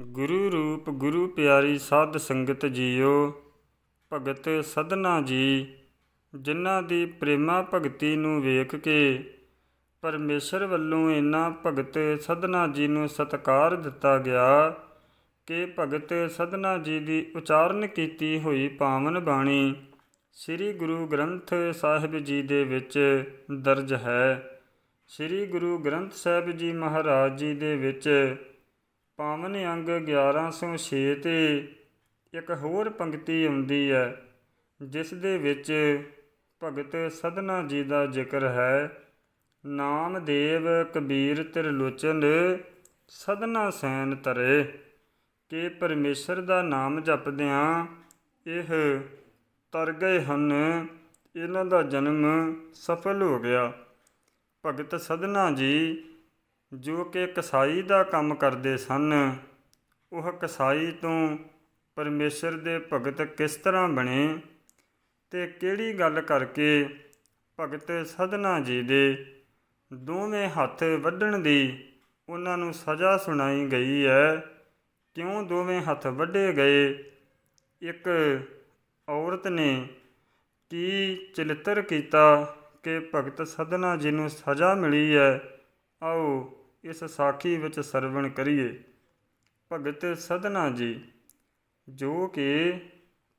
ਗੁਰੂ ਰੂਪ ਗੁਰੂ ਪਿਆਰੀ ਸਾਧ ਸੰਗਤ ਜੀਓ, ਭਗਤ ਸਧਨਾ ਜੀ, ਜਿਨ੍ਹਾਂ ਦੀ ਪ੍ਰੇਮਾ ਭਗਤੀ ਨੂੰ ਵੇਖ ਕੇ ਪਰਮੇਸ਼ਰ ਵੱਲੋਂ ਇਨਾ ਭਗਤ ਸਦਨਾ ਜੀ ਨੂੰ ਸਤਕਾਰ ਦਿੱਤਾ ਗਿਆ ਕਿ ਭਗਤ ਸਦਨਾ ਜੀ ਦੀ ਉਚਾਰਨ ਕੀਤੀ ਹੋਈ ਪਾਵਨ ਬਾਣੀ ਸ੍ਰੀ ਗੁਰੂ ਗ੍ਰੰਥ ਸਾਹਿਬ ਜੀ ਦੇ ਵਿੱਚ ਦਰਜ ਹੈ। ਸ੍ਰੀ ਗੁਰੂ ਗ੍ਰੰਥ ਸਾਹਿਬ ਜੀ ਮਹਾਰਾਜ ਜੀ ਦੇ ਵਿੱਚ ਪਾਵਨ ਅੰਗ 1106 ਤੇ ਇੱਕ ਹੋਰ ਪੰਕਤੀ ਆਉਂਦੀ ਹੈ, ਜਿਸ ਦੇ ਵਿੱਚ ਭਗਤ ਸਦਨਾ ਜੀ ਦਾ ਜ਼ਿਕਰ ਹੈ ਨਾਮਦੇਵ ਕਬੀਰ ਤਿਰਲੋਚਨ, ਸਦਨਾ ਸੈਨ ਤਰੇ ਕਿ ਪਰਮੇਸ਼ਰ ਦਾ ਨਾਮ ਜਪਦਿਆਂ ਇਹ ਤਰ ਗਏ ਹਨ, ਇਹਨਾਂ ਦਾ ਜਨਮ ਸਫਲ ਹੋ ਗਿਆ। ਭਗਤ ਸਦਨਾ ਜੀ ਜੋ ਕਿ ਕਸਾਈ ਦਾ ਕੰਮ ਕਰਦੇ ਸਨ। ਉਹ ਕਸਾਈ ਤੋਂ ਪਰਮੇਸ਼ਰ ਦੇ ਭਗਤ ਕਿਸ ਤਰ੍ਹਾਂ ਬਣੇ ਤੇ ਕਿਹੜੀ ਗੱਲ ਕਰਕੇ ਭਗਤ ਸਧਨਾ ਜੀ ਦੇ ਦੋਵੇਂ ਹੱਥ ਵੱਢਣ ਦੀ ਉਹਨਾਂ ਨੂੰ ਸਜ਼ਾ ਸੁਣਾਈ ਗਈ ਹੈ? ਕਿਉਂ ਦੋਵੇਂ ਹੱਥ ਵੱਢੇ ਗਏ? ਇੱਕ ਔਰਤ ਨੇ ਕੀ ਚਲਿੱਤਰ ਕੀਤਾ ਕਿ ਭਗਤ ਸਧਨਾ ਜੀ ਨੂੰ ਸਜ਼ਾ ਮਿਲੀ ਹੈ? ਆਓ ਇਸ ਸਾਖੀ ਵਿੱਚ ਸਰਵਣ ਕਰੀਏ। ਭਗਤ ਸਦਨਾ ਜੀ, ਜੋ ਕਿ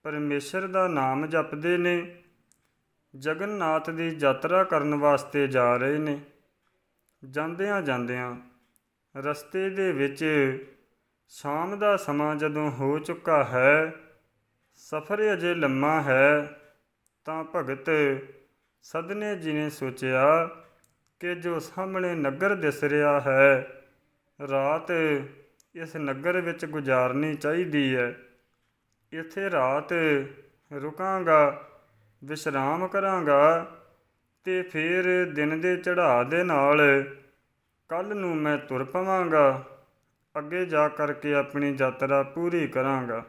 ਪਰਮੇਸ਼ਰ ਦਾ ਨਾਮ ਜਪਦੇ ਨੇ, ਜਗਨਨਾਥ ਦੀ ਯਾਤਰਾ ਕਰਨ ਵਾਸਤੇ ਜਾ ਰਹੇ ਨੇ। ਜਾਂਦਿਆਂ ਜਾਂਦਿਆਂ ਰਸਤੇ ਦੇ ਵਿੱਚ ਸ਼ਾਮ ਦਾ ਸਮਾਂ ਜਦੋਂ ਹੋ ਚੁੱਕਾ ਹੈ, ਸਫ਼ਰ ਅਜੇ ਲੰਮਾ ਹੈ, ਤਾਂ ਭਗਤ ਸਦਨੇ ਜੀ ਨੇ ਸੋਚਿਆ ਕਿ ਜੋ ਸਾਹਮਣੇ ਨਗਰ ਦਿਸ ਰਿਹਾ ਹੈ, ਰਾਤ ਇਸ ਨਗਰ ਵਿੱਚ ਗੁਜ਼ਾਰਨੀ ਚਾਹੀਦੀ ਹੈ। ਇੱਥੇ ਰਾਤ ਰੁਕਾਂਗਾ, ਵਿਸ਼ਰਾਮ ਕਰਾਂਗਾ ਤੇ ਫਿਰ ਦਿਨ ਦੇ ਚੜ੍ਹਾਅ ਦੇ ਨਾਲ ਕੱਲ ਨੂੰ ਮੈਂ ਤੁਰ ਪਵਾਂਗਾ। ਅੱਗੇ ਜਾ ਕਰਕੇ ਆਪਣੀ ਯਾਤਰਾ ਪੂਰੀ ਕਰਾਂਗਾ।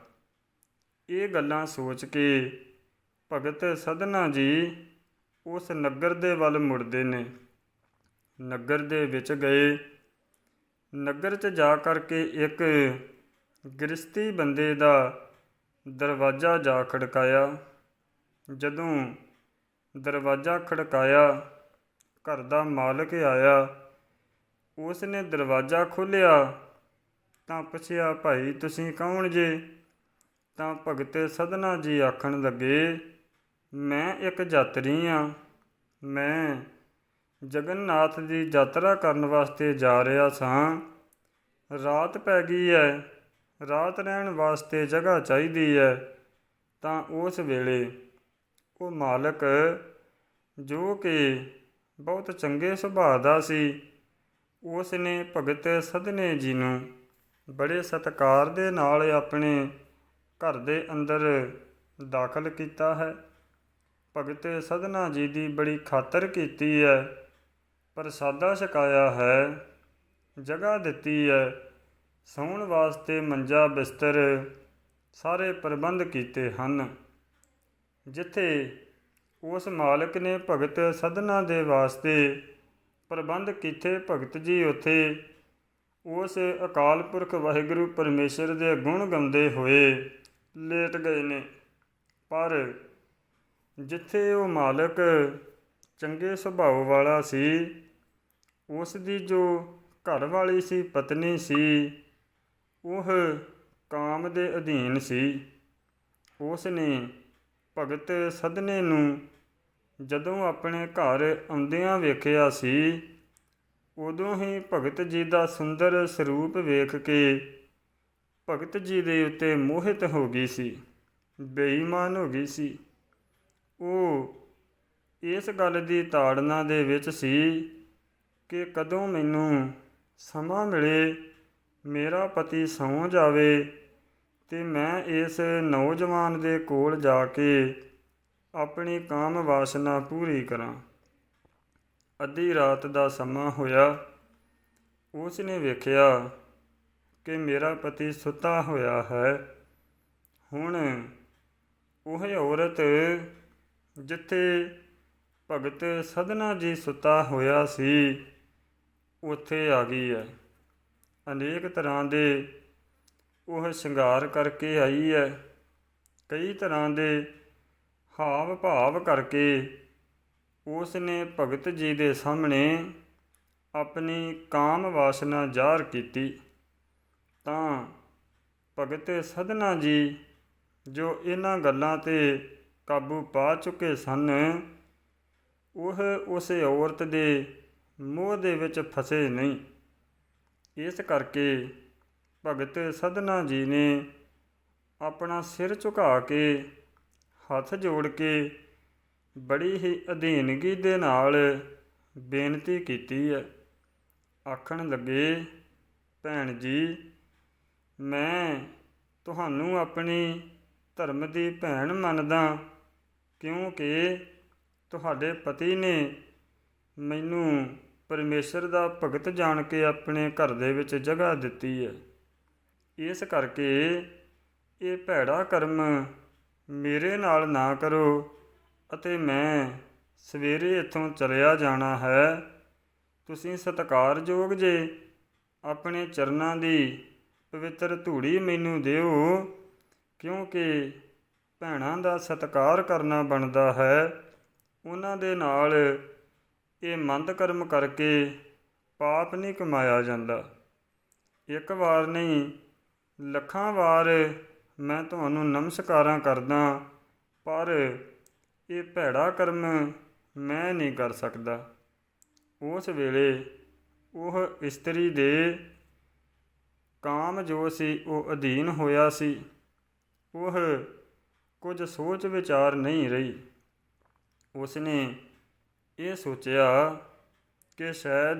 ਇਹ ਗੱਲਾਂ ਸੋਚ ਕੇ ਭਗਤ ਸਦਨਾ ਜੀ ਉਸ ਨਗਰ ਦੇ ਵੱਲ ਮੁੜਦੇ ਨੇ। ਨਗਰ ਦੇ ਵਿੱਚ ਗਏ। ਨਗਰ 'ਚ ਜਾ ਕਰਕੇ ਇੱਕ ਗ੍ਰਸਤੀ ਬੰਦੇ ਦਾ ਦਰਵਾਜ਼ਾ ਜਾ ਖੜਕਾਇਆ। ਜਦੋਂ ਦਰਵਾਜ਼ਾ ਖੜਕਾਇਆ, ਘਰ ਦਾ ਮਾਲਕ ਆਇਆ। ਉਸ ਨੇ ਦਰਵਾਜ਼ਾ ਖੋਲ੍ਹਿਆ। ਤਾਂ ਪੁੱਛਿਆ, ਭਾਈ, ਤੁਸੀਂ ਕੌਣ ਜੇ? ਤਾਂ ਭਗਤ ਸਦਨਾ ਜੀ ਆਖਣ ਲੱਗੇ, ਮੈਂ ਇੱਕ ਯਾਤਰੀ ਆ। ਮੈਂ ਜਗਨਨਾਥ ਦੀ ਯਾਤਰਾ ਕਰਨ ਵਾਸਤੇ ਜਾ ਰਿਹਾ ਸਾਂ। ਰਾਤ ਪੈ ਗਈ ਹੈ ਰਾਤ ਰਹਿਣ ਵਾਸਤੇ ਜਗ੍ਹਾ ਚਾਹੀਦੀ ਹੈ ਤਾਂ ਉਸ ਵੇਲੇ ਉਹ ਮਾਲਕ ਜੋ ਕਿ ਬਹੁਤ ਚੰਗੇ ਸੁਭਾਅ ਦਾ ਸੀ ਉਸ ਨੇ ਭਗਤ ਸਧਨੇ ਜੀ ਨੂੰ ਬੜੇ ਸਤਿਕਾਰ ਦੇ ਨਾਲ ਆਪਣੇ ਘਰ ਦੇ ਅੰਦਰ ਦਾਖਲ ਕੀਤਾ ਹੈ। ਭਗਤ ਸਦਨਾ ਜੀ ਦੀ ਬੜੀ ਖਾਤਰ ਕੀਤੀ ਹੈ ਪ੍ਰਸਾਦਾ ਛਕਾਇਆ ਹੈ, ਜਗ੍ਹਾ ਦਿੱਤੀ ਹੈ ਸੌਣ ਵਾਸਤੇ ਮੰਜਾ ਬਿਸਤਰ ਸਾਰੇ ਪ੍ਰਬੰਧ ਕੀਤੇ ਹਨ। ਜਿੱਥੇ ਉਸ ਮਾਲਕ ਨੇ ਭਗਤ ਸਧਨਾ ਦੇ ਵਾਸਤੇ ਪ੍ਰਬੰਧ ਕੀਤੇ ਭਗਤ ਜੀ, ਉੱਥੇ ਉਸ ਅਕਾਲ ਪੁਰਖ ਵਾਹਿਗੁਰੂ ਪਰਮੇਸ਼ਰ ਦੇ ਗੁਣ ਗਾਉਂਦੇ ਹੋਏ ਲੇਟ ਗਏ ਨੇ। ਪਰ ਜਿੱਥੇ ਉਹ ਮਾਲਕ ਚੰਗੇ ਸੁਭਾਅ ਵਾਲਾ ਸੀ ਉਸ ਦੀ ਜੋ ਘਰ ਵਾਲੀ ਸੀ, ਪਤਨੀ ਸੀ, ਉਹ ਕਾਮ ਦੇ ਅਧੀਨ ਸੀ। ਉਸ ਨੇ ਭਗਤ ਸਦਨੇ ਨੂੰ ਜਦੋਂ ਆਪਣੇ ਘਰ ਆਉਂਦਿਆਂ ਵੇਖਿਆ ਸੀ, ਉਦੋਂ ਹੀ ਭਗਤ ਜੀ ਦਾ ਸੁੰਦਰ ਸਰੂਪ ਵੇਖ ਕੇ ਭਗਤ ਜੀ ਦੇ ਉੱਤੇ ਮੋਹਿਤ ਹੋ ਗਈ ਸੀ, ਬੇਈਮਾਨ ਹੋ ਗਈ ਸੀ। ਉਹ ਇਸ ਗੱਲ ਦੀ ਤਾੜਨਾ ਦੇ ਵਿੱਚ ਸੀ ਕਿ ਕਦੋਂ ਮੈਨੂੰ ਸਮਾਂ ਮਿਲੇ, ਮੇਰਾ ਪਤੀ ਸੌਂ ਜਾਵੇ ਅਤੇ ਮੈਂ ਇਸ ਨੌਜਵਾਨ ਦੇ ਕੋਲ ਜਾ ਕੇ ਆਪਣੀ ਕਾਮ ਵਾਸਨਾ ਪੂਰੀ ਕਰਾਂ। ਅੱਧੀ ਰਾਤ ਦਾ ਸਮਾਂ ਹੋਇਆ। ਉਸ ਨੇ ਵੇਖਿਆ ਕਿ ਮੇਰਾ ਪਤੀ ਸੁੱਤਾ ਹੋਇਆ ਹੈ। ਹੁਣ ਉਹ ਔਰਤ ਜਿੱਥੇ ਭਗਤ ਸਦਨਾ ਜੀ ਸੁੱਤਾ ਹੋਇਆ ਸੀ ਉੱਥੇ ਆ ਗਈ ਹੈ। ਅਨੇਕ ਤਰ੍ਹਾਂ ਦੇ ਉਹ ਸ਼ਿੰਗਾਰ ਕਰਕੇ ਆਈ ਹੈ। ਕਈ ਤਰ੍ਹਾਂ ਦੇ ਹਾਵ ਭਾਵ ਕਰਕੇ ਉਸ ਨੇ ਭਗਤ ਜੀ ਦੇ ਸਾਹਮਣੇ ਆਪਣੀ ਕਾਮ ਵਾਸਨਾ ਜ਼ਾਹਰ ਕੀਤੀ। ਤਾਂ ਭਗਤ ਸਦਨਾ ਜੀ ਜੋ ਇਹਨਾਂ ਗੱਲਾਂ ਤੇ ਕਾਬੂ ਪਾ ਚੁੱਕੇ ਸਨ, ਉਹ ਉਸ ਔਰਤ ਦੇ ਮੋਹ ਦੇ ਵਿੱਚ ਫਸੇ ਨਹੀਂ। ਇਸ ਕਰਕੇ ਭਗਤ ਸਦਨਾ ਜੀ ਨੇ ਆਪਣਾ ਸਿਰ ਝੁਕਾ ਕੇ, ਹੱਥ ਜੋੜ ਕੇ ਬੜੀ ਹੀ ਅਧੀਨਗੀ ਦੇ ਨਾਲ ਬੇਨਤੀ ਕੀਤੀ ਹੈ। ਆਖਣ ਲੱਗੇ, ਭੈਣ ਜੀ, ਮੈਂ ਤੁਹਾਨੂੰ ਆਪਣੀ ਧਰਮ ਦੀ ਭੈਣ ਮੰਨਦਾ, ਕਿਉਂਕਿ ਤੁਹਾਡੇ ਪਤੀ ਨੇ ਮੈਨੂੰ ਪਰਮੇਸ਼ਰ ਦਾ ਭਗਤ ਜਾਣ ਕੇ ਆਪਣੇ ਘਰ ਦੇ ਵਿੱਚ ਜਗ੍ਹਾ ਦਿੱਤੀ ਹੈ। ਇਸ ਕਰਕੇ ਇਹ ਭੈੜਾ ਕਰਮ ਮੇਰੇ ਨਾਲ ਨਾ ਕਰੋ ਅਤੇ ਮੈਂ ਸਵੇਰੇ ਇੱਥੋਂ ਚਲਿਆ ਜਾਣਾ ਹੈ। ਤੁਸੀਂ ਸਤਿਕਾਰਯੋਗ ਜੇ, ਆਪਣੇ ਚਰਨਾਂ ਦੀ ਪਵਿੱਤਰ ਧੂੜੀ ਮੈਨੂੰ ਦਿਓ, ਕਿਉਂਕਿ ਭੈਣਾਂ ਦਾ ਸਤਿਕਾਰ ਕਰਨਾ ਬਣਦਾ ਹੈ। ਉਹਨਾਂ ਦੇ ਨਾਲ ਇਹ ਮੰਦ ਕਰਮ ਕਰਕੇ ਪਾਪ ਨਹੀਂ ਕਮਾਇਆ ਜਾਂਦਾ। ਇੱਕ ਵਾਰ ਨਹੀਂ, ਲੱਖਾਂ ਵਾਰ ਮੈਂ ਤੁਹਾਨੂੰ ਨਮਸਕਾਰਾਂ ਕਰਦਾ, ਪਰ ਇਹ ਭੈੜਾ ਕਰਮ ਮੈਂ ਨਹੀਂ ਕਰ ਸਕਦਾ। ਉਸ ਵੇਲੇ ਉਹ ਇਸਤਰੀ ਦੇ ਕਾਮ ਜੋ ਸੀ, ਉਹ ਅਧੀਨ ਹੋਇਆ ਸੀ। ਉਹ ਕੁਝ ਸੋਚ ਵਿਚਾਰ ਨਹੀਂ ਰਹੀ। ਉਸਨੇ ਇਹ ਸੋਚਿਆ ਕਿ ਸ਼ਾਇਦ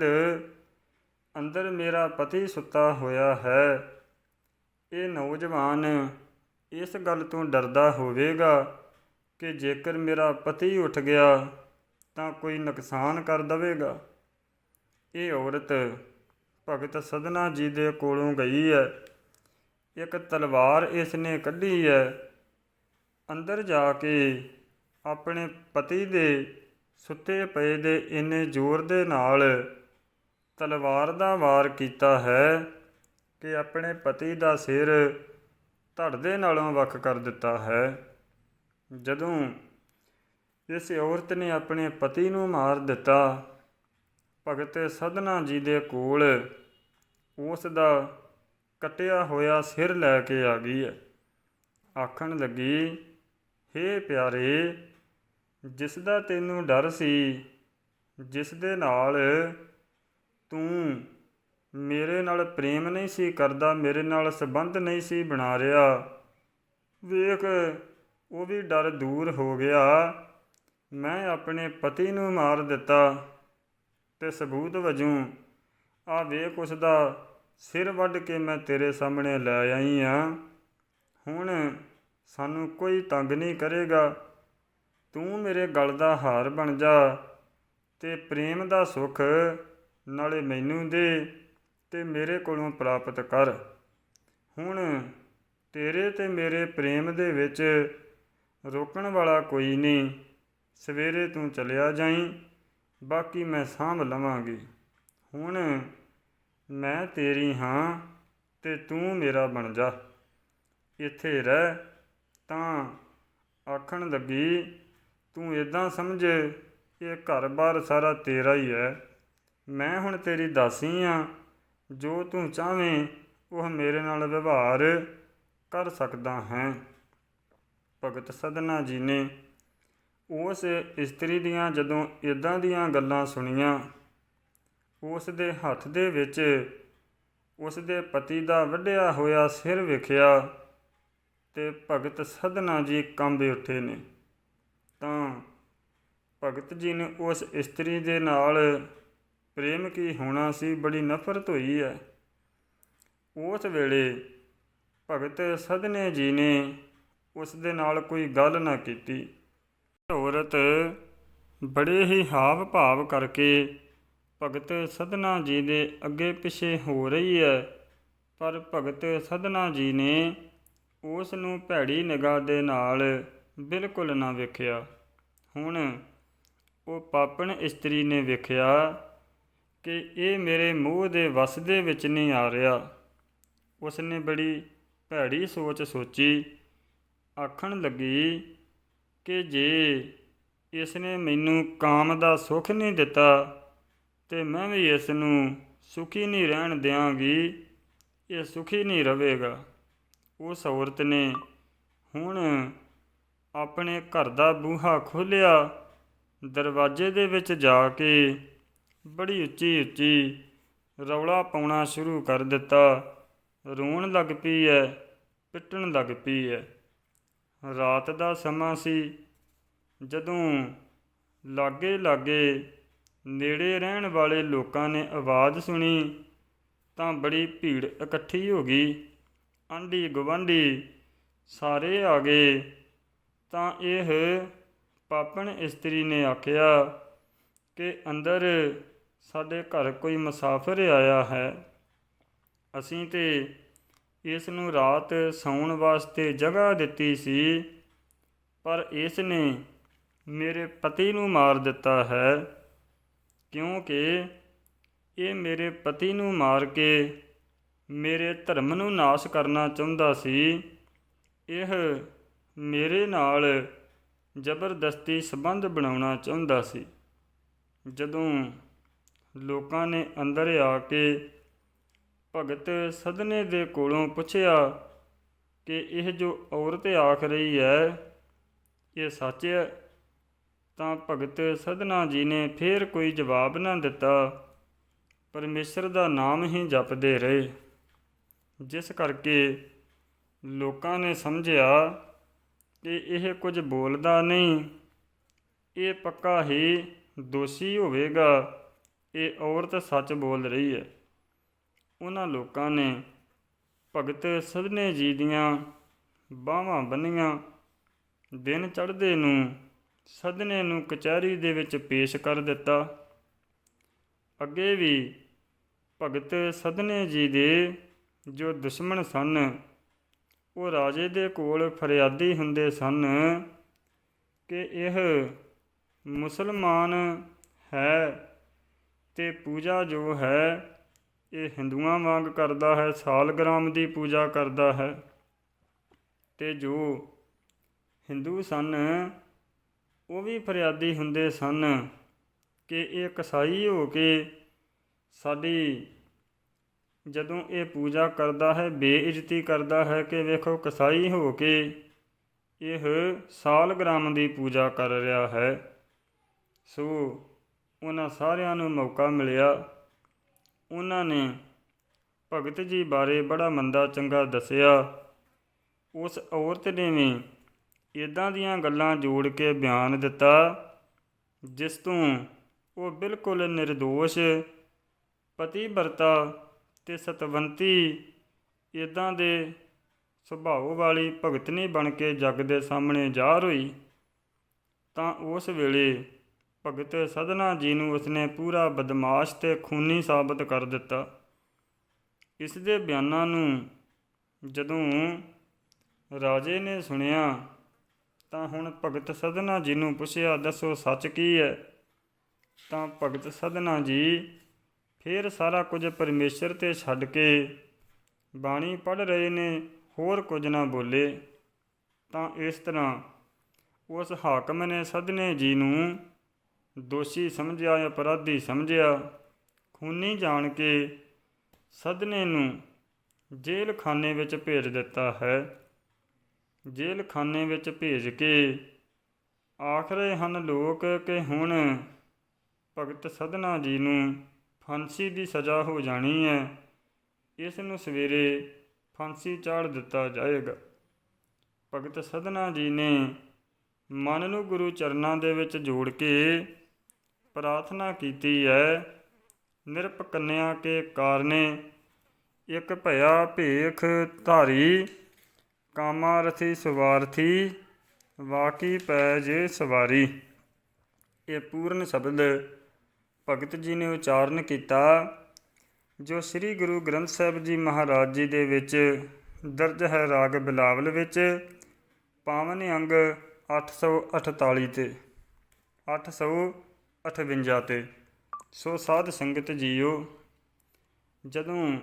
ਅੰਦਰ ਮੇਰਾ ਪਤੀ ਸੁੱਤਾ ਹੋਇਆ ਹੈ। ਇਹ ਨੌਜਵਾਨ ਇਸ ਗੱਲ ਤੋਂ ਡਰਦਾ ਹੋਵੇਗਾ ਕਿ ਜੇਕਰ ਮੇਰਾ ਪਤੀ ਉੱਠ ਗਿਆ ਤਾਂ ਕੋਈ ਨੁਕਸਾਨ ਕਰ ਦਵੇਗਾ। ਇਹ ਔਰਤ ਭਗਤ ਸਦਨਾ ਜੀ ਦੇ ਕੋਲੋਂ ਗਈ ਹੈ। ਇੱਕ ਤਲਵਾਰ ਇਸ ਨੇ ਕੱਢੀ ਹੈ। ਅੰਦਰ ਜਾ ਕੇ ਆਪਣੇ ਪਤੀ ਦੇ ਸੁੱਤੇ ਪਏ ਦੇ ਇੰਨੇ ਜ਼ੋਰ ਦੇ ਨਾਲ ਤਲਵਾਰ ਦਾ ਵਾਰ ਕੀਤਾ ਹੈ ਕਿ ਆਪਣੇ ਪਤੀ ਦਾ ਸਿਰ ਧੜ ਦੇ ਨਾਲੋਂ ਵੱਖ ਕਰ ਦਿੱਤਾ ਹੈ। ਜਦੋਂ ਇਸ ਔਰਤ ਨੇ ਆਪਣੇ ਪਤੀ ਨੂੰ ਮਾਰ ਦਿੱਤਾ, ਭਗਤ ਸਦਨਾ ਜੀ ਦੇ ਕੋਲ ਉਸ ਦਾ ਕਟਿਆ ਹੋਇਆ ਸਿਰ ਲੈ ਕੇ ਆ ਗਈ ਹੈ। ਆਖਣ ਲੱਗੀ, ਹੇ ਪਿਆਰੇ ਜਿਸ ਦਾ ਤੈਨੂੰ ਡਰ ਸੀ ਜਿਸ ਦੇ ਨਾਲ ਤੂੰ ਮੇਰੇ ਨਾਲ ਪ੍ਰੇਮ ਨਹੀਂ ਸੀ ਕਰਦਾ, ਮੇਰੇ ਨਾਲ ਸੰਬੰਧ ਨਹੀਂ ਸੀ ਬਣਾ ਰਿਹਾ। ਵੇਖ, ਉਹ ਵੀ ਡਰ ਦੂਰ ਹੋ ਗਿਆ। ਮੈਂ ਆਪਣੇ ਪਤੀ ਨੂੰ ਮਾਰ ਦਿੱਤਾ ਤੇ ਸਬੂਤ ਵਜੋਂ ਆ ਵੇਖ ਉਸ ਦਾ ਸਿਰ ਵੱਢ ਕੇ ਮੈਂ ਤੇਰੇ ਸਾਹਮਣੇ ਲੈ ਆਈ ਆ। ਹੁਣ ਸਾਨੂੰ ਕੋਈ ਤੰਗ ਨਹੀਂ ਕਰੇਗਾ। ਤੂੰ ਮੇਰੇ ਗਲ ਦਾ ਹਾਰ ਬਣ ਜਾ ਤੇ ਪ੍ਰੇਮ ਦਾ ਸੁੱਖ ਨਾਲੇ ਮੈਨੂੰ ਦੇ ਤੇ ਮੇਰੇ ਕੋਲੋਂ ਪ੍ਰਾਪਤ ਕਰ। ਹੁਣ ਤੇਰੇ ਤੇ ਮੇਰੇ ਪ੍ਰੇਮ ਦੇ ਵਿੱਚ ਰੋਕਣ ਵਾਲਾ ਕੋਈ ਨਹੀਂ। ਸਵੇਰੇ ਤੂੰ ਚਲਿਆ ਜਾਈਂ, ਬਾਕੀ ਮੈਂ ਸਾਂਭ ਲਵਾਂਗੀ। ਹੁਣ ਮੈਂ ਤੇਰੀ ਹਾਂ ਤੇ ਤੂੰ ਮੇਰਾ ਬਣ ਜਾ। ਇੱਥੇ ਰਹਿ ਤਾਂ ਆਖਣ ਲੱਗੀ ਤੂੰ ਇਦਾਂ ਸਮਝ ਇਹ ਘਰ-ਬਾਰ ਸਾਰਾ ਤੇਰਾ ਹੀ ਹੈ। ਮੈਂ ਹੁਣ ਤੇਰੀ ਦਾਸੀ ਆ। ਜੋ ਤੂੰ ਚਾਹਵੇਂ, ਉਹ ਮੇਰੇ ਨਾਲ ਵਿਵਹਾਰ ਕਰ ਸਕਦਾ ਹੈ। ਭਗਤ ਸਦਨਾ ਜੀ ਨੇ ਉਸ ਇਸਤਰੀ ਦੀਆਂ ਜਦੋਂ ਇਦਾਂ ਦੀਆਂ ਗੱਲਾਂ ਸੁਣੀਆਂ, ਉਸ ਦੇ ਹੱਥ ਦੇ ਵਿੱਚ ਉਸ ਦੇ ਪਤੀ ਦਾ ਵੱਢਿਆ ਹੋਇਆ ਸਿਰ ਵੇਖਿਆ ਤੇ ਭਗਤ ਸਦਨਾ ਜੀ ਕੰਬ ਉੱਠੇ ਨੇ। ਤਾਂ ਭਗਤ ਜੀ ਨੇ ਉਸ ਇਸਤਰੀ ਦੇ ਨਾਲ ਪ੍ਰੇਮ ਕੀ ਹੋਣਾ ਸੀ ਬੜੀ ਨਫ਼ਰਤ ਹੋਈ ਹੈ। ਉਸ ਵੇਲੇ ਭਗਤ ਸਦਨੇ ਜੀ ਨੇ ਉਸ ਦੇ ਨਾਲ ਕੋਈ ਗੱਲ ਨਾ ਕੀਤੀ। ਔਰਤ ਬੜੇ ਹੀ ਹਾਵ ਭਾਵ ਕਰਕੇ ਭਗਤ ਸਦਨਾ ਜੀ ਦੇ ਅੱਗੇ ਪਿੱਛੇ ਹੋ ਰਹੀ ਹੈ, ਪਰ ਭਗਤ ਸਦਨਾ ਜੀ ਨੇ ਉਸ ਨੂੰ ਭੈੜੀ ਨਿਗਾਹ ਦੇ ਨਾਲ ਬਿਲਕੁਲ ਨਾ ਵੇਖਿਆ। ਹੁਣ ਉਹ ਪਾਪਣ ਇਸਤਰੀ ਨੇ ਵੇਖਿਆ ਕਿ ਇਹ ਮੇਰੇ ਮੂੰਹ ਦੇ ਵਸ ਦੇ ਵਿੱਚ ਨਹੀਂ ਆ ਰਿਹਾ। ਉਸ ਨੇ ਬੜੀ ਭੈੜੀ ਸੋਚ ਸੋਚੀ। ਆਖਣ ਲੱਗੀ ਕਿ ਜੇ ਇਸ ਨੇ ਮੈਨੂੰ ਕਾਮ ਦਾ ਸੁੱਖ ਨਹੀਂ ਦਿੱਤਾ ਤੇ ਮੈਂ ਵੀ ਇਸ ਨੂੰ ਸੁਖੀ ਨਹੀਂ ਰਹਿਣ ਦਿਆਂਗੀ, ਇਹ ਸੁਖੀ ਨਹੀਂ ਰਹੇਗਾ। ਉਸ ਔਰਤ ਨੇ ਹੁਣ ਆਪਣੇ ਘਰ ਦਾ ਬੂਹਾ ਖੋਲ੍ਹਿਆ, ਦਰਵਾਜ਼ੇ ਦੇ ਵਿੱਚ ਜਾ ਕੇ ਬੜੀ ਉੱਚੀ ਉੱਚੀ ਰੌਲਾ ਪਾਉਣਾ ਸ਼ੁਰੂ ਕਰ ਦਿੱਤਾ। ਰੋਣ ਲੱਗ ਪਈ ਐ, ਪਿੱਟਣ ਲੱਗ ਪਈ ਐ। ਰਾਤ ਦਾ ਸਮਾਂ ਸੀ। ਜਦੋਂ ਲਾਗੇ ਲਾਗੇ ਨੇੜੇ ਰਹਿਣ ਵਾਲੇ ਲੋਕਾਂ ਨੇ ਆਵਾਜ਼ ਸੁਣੀ, ਤਾਂ ਬੜੀ ਭੀੜ ਇਕੱਠੀ ਹੋ ਗਈ। ਆਂਢੀ ਗੁਆਂਢੀ ਸਾਰੇ ਆ ਗਏ। ਤਾਂ ਇਹ ਪਾਪਣ ਇਸਤਰੀ ਨੇ ਆਖਿਆ ਕਿ ਅੰਦਰ ਸਾਡੇ ਘਰ ਕੋਈ ਮੁਸਾਫਰ ਆਇਆ ਹੈ। ਅਸੀਂ ਤੇ ਇਸ ਨੂੰ ਰਾਤ ਸੌਣ ਵਾਸਤੇ ਜਗ੍ਹਾ ਦਿੱਤੀ ਸੀ, ਪਰ ਇਸ ਨੇ ਮੇਰੇ ਪਤੀ ਨੂੰ ਮਾਰ ਦਿੱਤਾ ਹੈ, ਕਿਉਂਕਿ ਇਹ ਮੇਰੇ ਪਤੀ ਨੂੰ ਮਾਰ ਕੇ ਮੇਰੇ ਧਰਮ ਨੂੰ ਨਾਸ਼ ਕਰਨਾ ਚਾਹੁੰਦਾ ਸੀ। ਇਹ ਮੇਰੇ ਨਾਲ ਜ਼ਬਰਦਸਤੀ ਸੰਬੰਧ ਬਣਾਉਣਾ ਚਾਹੁੰਦਾ ਸੀ। ਜਦੋਂ ਲੋਕਾਂ ਨੇ ਅੰਦਰ ਆ ਕੇ ਭਗਤ ਸਦਨੇ ਦੇ ਕੋਲੋਂ ਪੁੱਛਿਆ ਕਿ ਇਹ ਜੋ ਔਰਤ ਆਖ ਰਹੀ ਹੈ, ਇਹ ਸੱਚ ਹੈ? ਤਾਂ ਭਗਤ ਸਦਨਾ ਜੀ ਨੇ ਫੇਰ ਕੋਈ ਜਵਾਬ ਨਾ ਦਿੱਤਾ। ਪਰਮੇਸ਼ਰ ਦਾ ਨਾਮ ਹੀ ਜਪਦੇ ਰਹੇ। ਜਿਸ ਕਰਕੇ ਲੋਕਾਂ ਨੇ ਸਮਝਿਆ ਕਿ ਇਹ ਕੁਝ ਬੋਲਦਾ ਨਹੀਂ। ਇਹ ਪੱਕਾ ਹੀ ਦੋਸ਼ੀ ਹੋਵੇਗਾ। ਇਹ ਔਰਤ ਸੱਚ ਬੋਲ ਰਹੀ ਹੈ। ਉਹਨਾਂ ਲੋਕਾਂ ਨੇ ਭਗਤ ਸਦਨੇ ਜੀ ਦੀਆਂ ਬਾਹਾਂ ਬੰਨੀਆਂ। ਦਿਨ ਚੜ੍ਹਦੇ ਨੂੰ ਸਦਨੇ ਨੂੰ ਕਚਹਿਰੀ ਦੇ ਵਿੱਚ ਪੇਸ਼ ਕਰ ਦਿੱਤਾ। ਅੱਗੇ ਵੀ ਭਗਤ ਸਦਨੇ ਜੀ ਦੇ ਜੋ ਦੁਸ਼ਮਣ ਸਨ ਉਹ ਰਾਜੇ ਦੇ ਕੋਲ ਫਰਿਆਦੀ ਹੁੰਦੇ ਸਨ ਕਿ ਇਹ ਮੁਸਲਮਾਨ ਹੈ ਤੇ ਪੂਜਾ ਜੋ ਹੈ, ਇਹ ਹਿੰਦੂਆਂ ਵਾਂਗ ਕਰਦਾ ਹੈ ਸਾਲਗ੍ਰਾਮ ਦੀ ਪੂਜਾ ਕਰਦਾ ਹੈ। ਤੇ ਜੋ ਹਿੰਦੂ ਸਨ, ਉਹ ਵੀ ਫਰਿਆਦੀ ਹੁੰਦੇ ਸਨ ਕਿ ਇਹ ਕਸਾਈ ਹੋ ਕੇ ਸਾਡੀ ਜਦੋਂ ਇਹ ਪੂਜਾ ਕਰਦਾ ਹੈ, ਬੇਇੱਜ਼ਤੀ ਕਰਦਾ ਹੈ ਕਿ ਵੇਖੋ ਕਸਾਈ ਹੋ ਕੇ ਇਹ ਸਾਲਗ੍ਰਾਮ ਦੀ ਪੂਜਾ ਕਰ ਰਿਹਾ ਹੈ। ਸੋ ਉਹਨਾਂ ਸਾਰਿਆਂ ਨੂੰ ਮੌਕਾ ਮਿਲਿਆ। ਉਹਨਾਂ ਨੇ ਭਗਤ ਜੀ ਬਾਰੇ ਬੜਾ ਮੰਦਾ ਚੰਗਾ ਦੱਸਿਆ। ਉਸ ਔਰਤ ਨੇ ਵੀ ਇਦਾਂ ਦੀਆਂ ਗੱਲਾਂ ਜੋੜ ਕੇ ਬਿਆਨ ਦਿੱਤਾ, ਜਿਸ ਤੋਂ ਉਹ ਬਿਲਕੁਲ નિર્ਦੋਸ਼ ਪਤੀ ਵਰਤਾ ਤੇ ਸਤਵੰਤੀ ਇਦਾਂ ਦੇ ਸੁਭਾਅ ਵਾਲੀ ਭਗਤਨੀ ਬਣ ਕੇ ਜੱਗ ਦੇ ਸਾਹਮਣੇ ਜ਼ਾਹਰ ਹੋਈ ਤਾਂ ਉਸ ਵੇਲੇ ਭਗਤ ਸਦਨਾ ਜੀ ਨੂੰ ਉਸਨੇ ਪੂਰਾ ਬਦਮਾਸ਼ ਤੇ ਖੂਨੀ ਸਾਬਤ ਕਰ ਦਿੱਤਾ। ਇਸ ਦੇ ਬਿਆਨਾਂ ਨੂੰ ਜਦੋਂ ਰਾਜੇ ਨੇ ਸੁਣਿਆ, ਤਾਂ ਹੁਣ ਭਗਤ ਸਦਨਾ ਜੀ ਨੂੰ ਪੁੱਛਿਆ, ਦੱਸੋ, ਸੱਚ ਕੀ ਹੈ? ਤਾਂ ਭਗਤ ਸਦਨਾ ਜੀ ਫਿਰ ਸਾਰਾ ਕੁਝ ਪਰਮੇਸ਼ਰ ਤੇ ਛੱਡ ਕੇ ਬਾਣੀ ਪੜ੍ਹ ਰਹੇ ਨੇ, ਹੋਰ ਕੁਝ ਨਾ ਬੋਲੇ। ਤਾਂ ਇਸ ਤਰ੍ਹਾਂ ਉਸ ਹਾਕਮ ਨੇ ਸਦਨੇ ਜੀ ਨੂੰ ਦੋਸ਼ੀ ਸਮਝਿਆ ਅਪਰਾਧੀ ਸਮਝਿਆ। ਖੂਨੀ ਜਾਣ ਕੇ ਸਦਨੇ ਨੂੰ ਜੇਲ੍ਹ ਖਾਨੇ ਵਿੱਚ ਭੇਜ ਦਿੱਤਾ ਹੈ। ਜੇਲ੍ਹ ਖਾਨੇ ਵਿੱਚ ਭੇਜ ਕੇ ਆਖ ਰਹੇ ਹਨ ਲੋਕ ਕਿ ਹੁਣ ਭਗਤ ਸਦਨਾ ਜੀ ਨੂੰ ਫਾਂਸੀ ਦੀ ਸਜ਼ਾ ਹੋ ਜਾਣੀ ਹੈ। ਇਸ ਨੂੰ ਸਵੇਰੇ ਫਾਂਸੀ ਚਾੜ ਦਿੱਤਾ ਜਾਏਗਾ। ਭਗਤ ਸਦਨਾ ਜੀ ਨੇ ਮਨ ਨੂੰ ਗੁਰੂ ਚਰਨਾਂ ਦੇ ਵਿੱਚ ਜੋੜ ਕੇ ਪ੍ਰਾਰਥਨਾ ਕੀਤੀ ਹੈ, ਨਿਰਪ ਕੰਨਿਆ ਕੇ ਕਾਰਨੇ, ਇੱਕ ਭਇਆ ਭੇਖ ਧਾਰੀ ਕਾਮਾਰਥੀ ਸਵਾਰਥੀ, ਵਾਕੀ ਪੈ ਜੇ ਸਵਾਰੀ। ਇਹ ਪੂਰਨ ਸ਼ਬਦ ਭਗਤ ਜੀ ਨੇ ਉਚਾਰਨ ਕੀਤਾ, ਜੋ ਸ੍ਰੀ ਗੁਰੂ ਗ੍ਰੰਥ ਸਾਹਿਬ ਜੀ ਮਹਾਰਾਜ ਜੀ ਦੇ ਵਿੱਚ ਦਰਜ ਹੈ ਰਾਗ ਬਿਲਾਵਲ ਵਿੱਚ, ਪਾਵਨ ਅੰਗ 848 ਤੇ 858 ਤੇ। ਸੋ ਸਾਧ ਸੰਗਤ ਜੀਓ, ਜਦੋਂ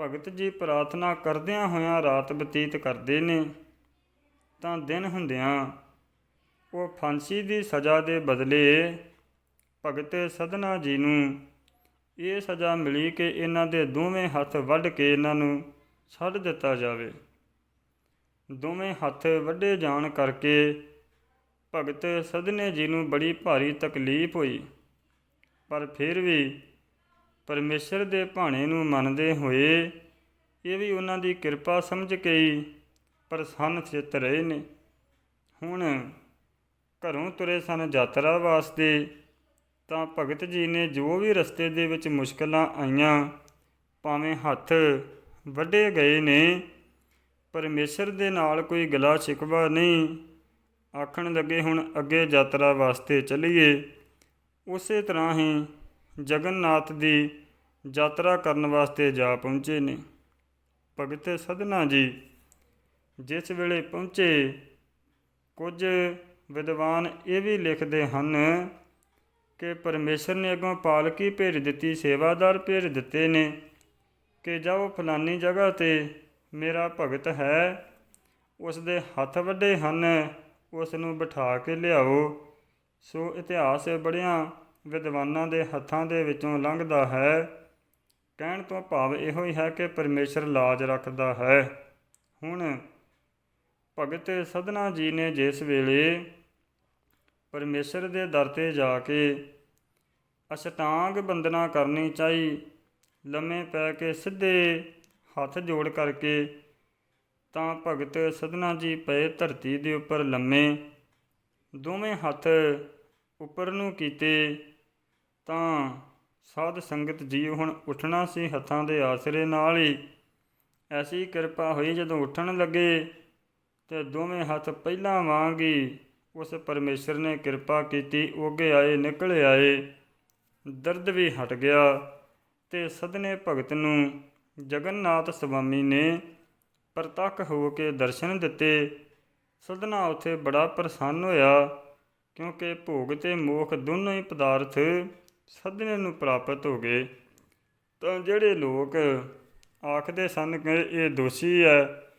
ਭਗਤ ਜੀ ਪ੍ਰਾਰਥਨਾ ਕਰਦਿਆਂ ਹੋਇਆਂ ਰਾਤ ਬਤੀਤ ਕਰਦੇ ਨੇ, ਤਾਂ ਦਿਨ ਹੁੰਦਿਆਂ ਉਹ ਫਾਂਸੀ ਦੀ ਸਜ਼ਾ ਦੇ ਬਦਲੇ ਭਗਤ ਸਦਨਾ ਜੀ ਨੂੰ। ਇਹ ਸਜ਼ਾ ਮਿਲੀ ਕਿ ਇਹਨਾਂ ਦੇ ਦੋਵੇਂ ਹੱਥ ਵੱਢ ਕੇ ਇਹਨਾਂ ਨੂੰ ਛੱਡ ਦਿੱਤਾ ਜਾਵੇ। ਦੋਵੇਂ ਹੱਥ ਵੱਢੇ ਜਾਣ ਕਰਕੇ ਭਗਤ ਸਦਨੇ ਜੀ ਨੂੰ ਬੜੀ ਭਾਰੀ ਤਕਲੀਫ ਹੋਈ। ਪਰ ਫਿਰ ਵੀ ਪਰਮੇਸ਼ਰ ਦੇ ਭਾਣੇ ਨੂੰ ਮੰਨਦੇ ਹੋਏ ਇਹ ਵੀ ਉਹਨਾਂ ਦੀ ਕਿਰਪਾ ਸਮਝ ਕੇ ਹੀ ਪ੍ਰਸੰਨ ਚਿੱਤ ਰਹੇ ਨੇ। ਹੁਣ ਘਰੋਂ ਤੁਰੇ ਸਨ ਯਾਤਰਾ ਵਾਸਤੇ ਤਾਂ ਭਗਤ ਜੀ ਨੇ ਜੋ ਵੀ ਰਸਤੇ ਦੇ ਵਿੱਚ ਮੁਸ਼ਕਲਾਂ ਆਈਆਂ, ਭਾਵੇਂ ਹੱਥ ਵੱਡੇ ਗਏ ਨੇ, ਪਰਮੇਸ਼ਰ ਦੇ ਨਾਲ ਕੋਈ ਗਲਾ ਸ਼ਿਕਵਾ ਨਹੀਂ, ਆਖਣ ਲੱਗੇ ਹੁਣ ਅੱਗੇ ਯਾਤਰਾ ਵਾਸਤੇ ਚੱਲੀਏ। ਉਸੇ ਤਰ੍ਹਾਂ ਹੀ ਜਗਨਨਾਥ ਦੀ ਯਾਤਰਾ ਕਰਨ ਵਾਸਤੇ ਜਾ ਪਹੁੰਚੇ ਨੇ। ਭਗਤ ਸਦਨਾ ਜੀ ਜਿਸ ਵੇਲੇ ਪਹੁੰਚੇ, ਕੁਝ ਵਿਦਵਾਨ ਇਹ ਵੀ ਲਿਖਦੇ ਹਨ ਕਿ ਪਰਮੇਸ਼ਰ ਨੇ ਅੱਗੋਂ ਪਾਲਕੀ ਭੇਜ ਦਿੱਤੀ, ਸੇਵਾਦਾਰ ਭੇਜ ਦਿੱਤੇ ਨੇ ਕਿ ਜਾਓ ਫਲਾਨੀ ਜਗ੍ਹਾ ਤੇ, ਮੇਰਾ ਭਗਤ ਹੈ। ਉਸ ਦੇ ਹੱਥ ਵੱਡੇ ਹਨ ਉਸ ਨੂੰ ਬਿਠਾ ਕੇ ਲਿਆਓ। ਸੋ ਇਤਿਹਾਸ ਬੜਿਆਂ ਵਿਦਵਾਨਾਂ ਦੇ ਹੱਥਾਂ ਦੇ ਵਿੱਚੋਂ ਲੰਘਦਾ ਹੈ। ਕਹਿਣ ਤੋਂ ਭਾਵ ਇਹੋ ਹੀ ਹੈ ਕਿ ਪਰਮੇਸ਼ਰ ਲਾਜ ਰੱਖਦਾ ਹੈ। ਹੁਣ ਭਗਤ ਸਦਨਾ ਜੀ ਨੇ ਜਿਸ ਵੇਲੇ ਪਰਮੇਸ਼ਰ ਦੇ ਦਰ ਤੇ ਜਾ ਕੇ ਅਸ਼ਟਾਂਗ ਬੰਦਨਾ ਕਰਨੀ ਚਾਹੀ। ਲੰਮੇ ਪੈ ਕੇ ਸਿੱਧੇ ਹੱਥ ਜੋੜ ਕਰਕੇ ਤਾਂ ਭਗਤ ਸਦਨਾ ਜੀ ਪਏ ਧਰਤੀ ਦੇ ਉੱਪਰ ਲੰਮੇ, ਦੋਵੇਂ ਹੱਥ ਉੱਪਰ ਨੂੰ ਕੀਤੇ ਤਾਂ ਸਾਧ ਸੰਗਤ ਜੀ ਹੁਣ ਉੱਠਣਾ ਸੀ ਹੱਥਾਂ ਦੇ ਆਸਰੇ ਨਾਲ ਹੀ। ਐਸੀ ਕਿਰਪਾ ਹੋਈ ਜਦੋਂ ਉੱਠਣ ਲੱਗੇ ਤੇ ਦੋਵੇਂ ਹੱਥ ਪਹਿਲਾਂ ਵਾਂਗ ਹੀ ਉਸ ਪਰਮੇਸ਼ਰ ਨੇ ਕਿਰਪਾ ਕੀਤੀ, ਉੱਗੇ ਆਏ, ਨਿਕਲ ਆਏ। ਦਰਦ ਵੀ ਹਟ ਗਿਆ ਤੇ ਸਦਨੇ ਭਗਤ ਨੂੰ ਜਗਨਨਾਥ ਸੁਆਮੀ ਨੇ ਪ੍ਰਤੱਖ ਹੋ ਕੇ ਦਰਸ਼ਨ ਦਿੱਤੇ। ਸਦਨਾ ਉਥੇ ਬੜਾ ਪ੍ਰਸੰਨ ਹੋਇਆ, ਕਿਉਂਕਿ ਭੋਗ ਤੇ ਮੋਖ ਦੋਨੋਂ ਹੀ ਪਦਾਰਥ ਸਦਨੇ ਨੂੰ ਪ੍ਰਾਪਤ ਹੋ ਗਏ। ਤਾਂ ਜਿਹੜੇ ਲੋਕ ਆਖਦੇ ਸਨ ਕਿ ਇਹ ਦੋਸ਼ੀ ਹੈ,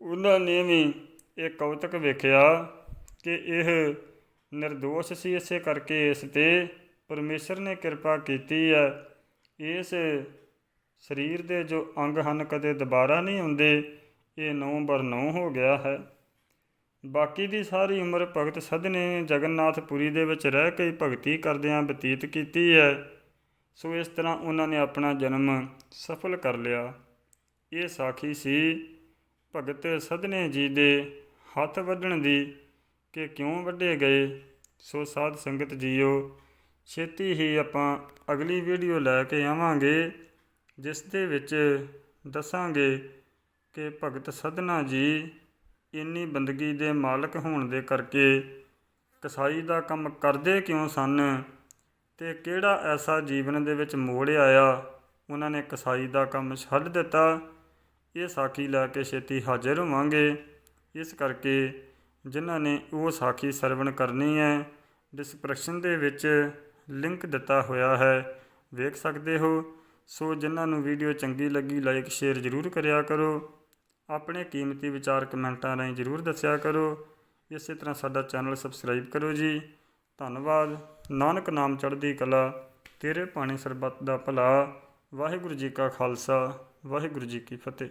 ਉਹਨਾਂ ਨੇ ਵੀ ਇਹ ਕੌਤਕ ਵੇਖਿਆ। ਕਿ ਇਹ નિર્ਦੋਸ਼ ਸੀ ਇਸੇ ਕਰਕੇ ਇਸ ਤੇ ਪਰਮੇਸ਼ਰ ਨੇ ਕਿਰਪਾ ਕੀਤੀ ਹੈ। ਇਸ ਸਰੀਰ ਦੇ ਜੋ ਅੰਗ ਹਨ, ਕਦੇ ਦੁਬਾਰਾ ਨਹੀਂ ਆਉਂਦੇ ਇਹ ਨੌ ਬਰ ਨੌ ਹੋ ਗਿਆ ਹੈ। ਬਾਕੀ ਦੀ ਸਾਰੀ ਉਮਰ ਭਗਤ ਸਦਨੇ ਜਗਨਨਾਥਪੁਰੀ ਦੇ ਵਿੱਚ ਰਹਿ ਕੇ ਭਗਤੀ ਕਰਦਿਆਂ ਬਤੀਤ ਕੀਤੀ ਹੈ। ਸੋ ਇਸ ਤਰ੍ਹਾਂ ਉਹਨਾਂ ਨੇ ਆਪਣਾ ਜਨਮ ਸਫਲ ਕਰ ਲਿਆ। ਇਹ ਸਾਖੀ ਸੀ ਭਗਤ ਸਦਨੇ ਜੀ ਦੇ ਹੱਥ ਵੱਢਣ ਦੀ। ਕਿ ਕਿਉਂ ਵੱਢੇ ਗਏ? ਸੋ ਸਾਧ ਸੰਗਤ ਜੀਓ, ਛੇਤੀ ਹੀ ਆਪਾਂ ਅਗਲੀ ਵੀਡੀਓ ਲੈ ਕੇ ਆਵਾਂਗੇ, ਜਿਸ ਦੇ ਵਿੱਚ ਦੱਸਾਂਗੇ ਕਿ ਭਗਤ ਸਦਨਾ ਜੀ ਇੰਨੀ ਬੰਦਗੀ ਦੇ ਮਾਲਕ ਹੋਣ ਦੇ ਕਰਕੇ ਕਸਾਈ ਦਾ ਕੰਮ ਕਰਦੇ ਕਿਉਂ ਸਨ ਤੇ ਕਿਹੜਾ ਐਸਾ ਜੀਵਨ ਦੇ ਵਿੱਚ ਮੋੜ ਆਇਆ? ਉਹਨਾਂ ਨੇ ਕਸਾਈ ਦਾ ਕੰਮ ਛੱਡ ਦਿੱਤਾ। ਇਹ ਸਾਖੀ ਲੈ ਕੇ ਛੇਤੀ ਹਾਜ਼ਰ ਹੋਵਾਂਗੇ। ਇਸ ਕਰਕੇ ਜਿਨ੍ਹਾਂ ਨੇ ਉਹ ਸਾਖੀ ਸਰਵਣ ਕਰਨੀ ਹੈ ਡਿਸਕ੍ਰਿਪਸ਼ਨ ਦੇ ਵਿੱਚ ਲਿੰਕ ਦਿੱਤਾ ਹੋਇਆ ਹੈ, ਵੇਖ ਸਕਦੇ ਹੋ। ਸੋ ਜਿਨ੍ਹਾਂ ਨੂੰ ਵੀਡੀਓ ਚੰਗੀ ਲੱਗੀ ਲਾਈਕ ਸ਼ੇਅਰ ਜ਼ਰੂਰ ਕਰਿਆ ਕਰੋ। ਆਪਣੇ ਕੀਮਤੀ ਵਿਚਾਰ ਕਮੈਂਟਾਂ ਰਾਹੀਂ ਜ਼ਰੂਰ ਦੱਸਿਆ ਕਰੋ। ਇਸੇ ਤਰ੍ਹਾਂ ਸਾਡਾ ਚੈਨਲ ਸਬਸਕ੍ਰਾਈਬ ਕਰੋ ਜੀ। ਧੰਨਵਾਦ। ਨਾਨਕ ਨਾਮ ਚੜ੍ਹਦੀ ਕਲਾ, ਤੇਰੇ ਪਾਣੀ ਸਰਬੱਤ ਦਾ ਭਲਾ। ਵਾਹਿਗੁਰੂ ਜੀ ਕਾ ਖਾਲਸਾ, ਵਾਹਿਗੁਰੂ ਜੀ ਕੀ ਫਤਿਹ।